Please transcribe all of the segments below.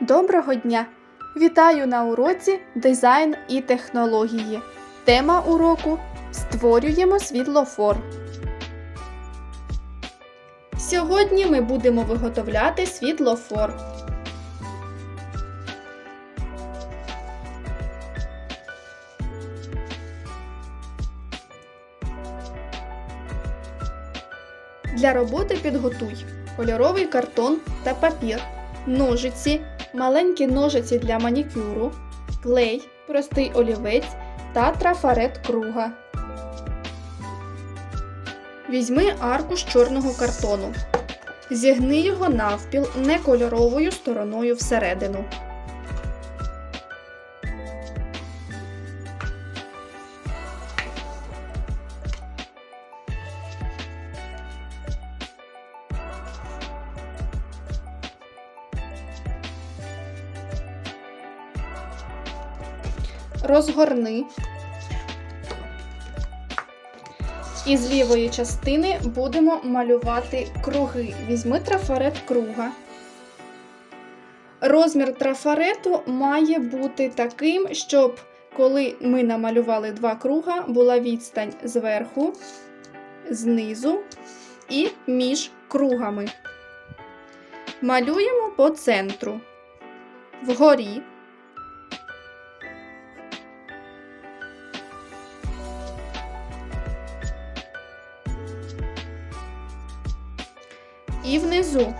Доброго дня! Вітаю на уроці Дизайн і технології. Тема уроку Створюємо світлофор. Сьогодні ми будемо виготовляти світлофор. Для роботи підготуй кольоровий картон та папір, ножиці, маленькі ножиці для манікюру, клей, простий олівець та трафарет круга. Візьми аркуш чорного картону. Зігни його навпіл некольоровою стороною всередину. Розгорни. І з лівої частини будемо малювати круги. Візьми трафарет круга. Розмір трафарету має бути таким, щоб коли ми намалювали два круга, була відстань зверху, знизу і між кругами. Малюємо по центру. Вгорі. І внизу.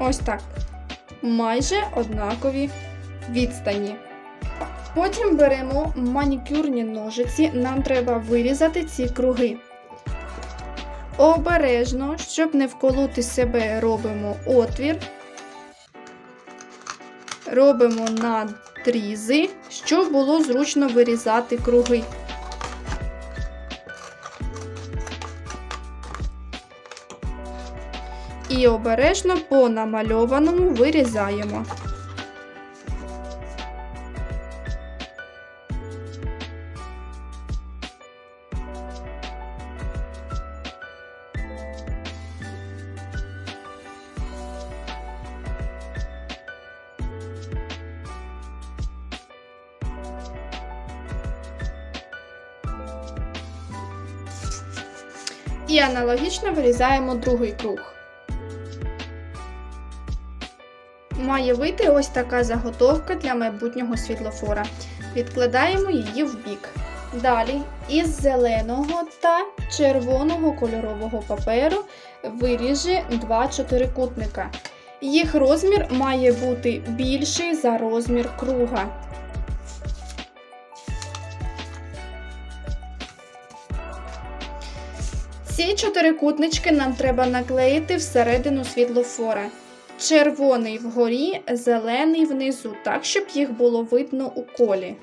Ось так. Майже однакові відстані. Потім беремо манікюрні ножиці, нам треба вирізати ці круги. Обережно, щоб не вколоти себе, робимо отвір, робимо надрізи, щоб було зручно вирізати круги. І обережно по намальованому вирізаємо. І аналогічно вирізаємо другий круг. Має вийти ось така заготовка для майбутнього світлофора. Відкладаємо її в бік. Далі із зеленого та червоного кольорового паперу виріжи два чотирикутника. Їх розмір має бути більший за розмір круга. Ці чотирикутнички нам треба наклеїти всередину світлофора. Червоний вгорі, зелений внизу, так, щоб їх було видно у колі.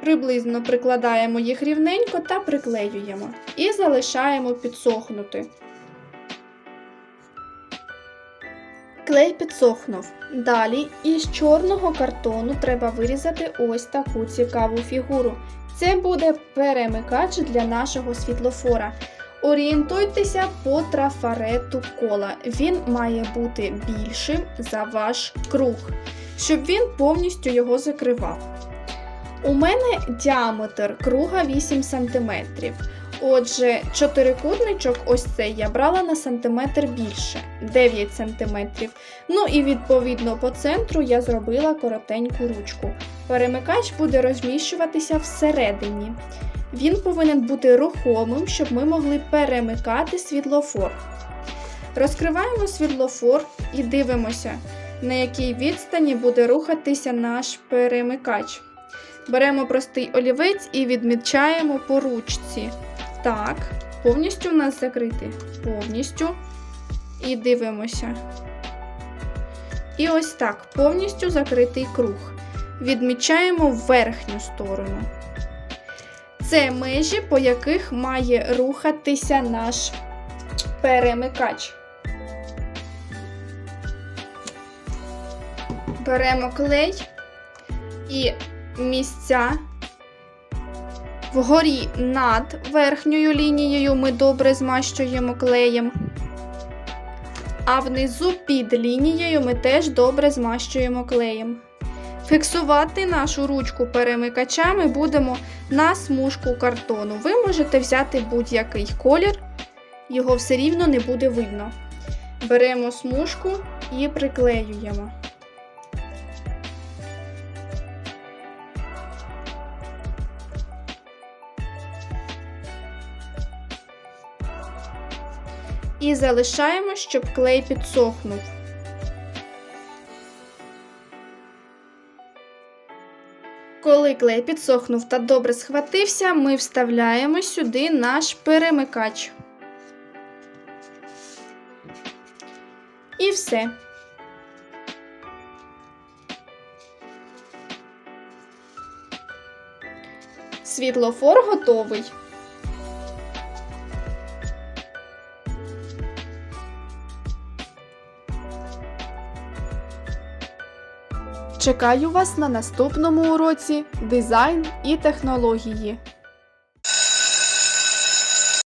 Приблизно прикладаємо їх рівненько та приклеюємо. І залишаємо підсохнути. Клей підсохнув. Далі із чорного картону треба вирізати ось таку цікаву фігуру. Це буде перемикач для нашого світлофора. Орієнтуйтеся по трафарету кола. Він має бути більшим за ваш круг, щоб він повністю його закривав. У мене діаметр круга 8 см. Отже, чотирикутничок, ось цей я брала на сантиметр більше 9 см. Ну і відповідно по центру я зробила коротеньку ручку. Перемикач буде розміщуватися всередині. Він повинен бути рухомим, щоб ми могли перемикати світлофор. Розкриваємо світлофор і дивимося, на якій відстані буде рухатися наш перемикач. Беремо простий олівець і відмічаємо по ручці. Так, повністю у нас закритий. Повністю. І дивимося. І ось так, повністю закритий круг. відмічаємо верхню сторону. Це межі, по яких має рухатися наш перемикач. Беремо клей і місця вгорі над верхньою лінією ми добре змащуємо клеєм. А внизу під лінією ми теж добре змащуємо клеєм. Фіксувати нашу ручку перемикача ми будемо на смужку картону. Ви можете взяти будь-який колір, його все рівно не буде видно. Беремо смужку і приклеюємо. І залишаємо, щоб клей підсохнув. Коли клей підсохнув та добре схватився, ми вставляємо сюди наш перемикач. І все. Світлофор готовий. Чекаю вас на наступному уроці дизайн і технології.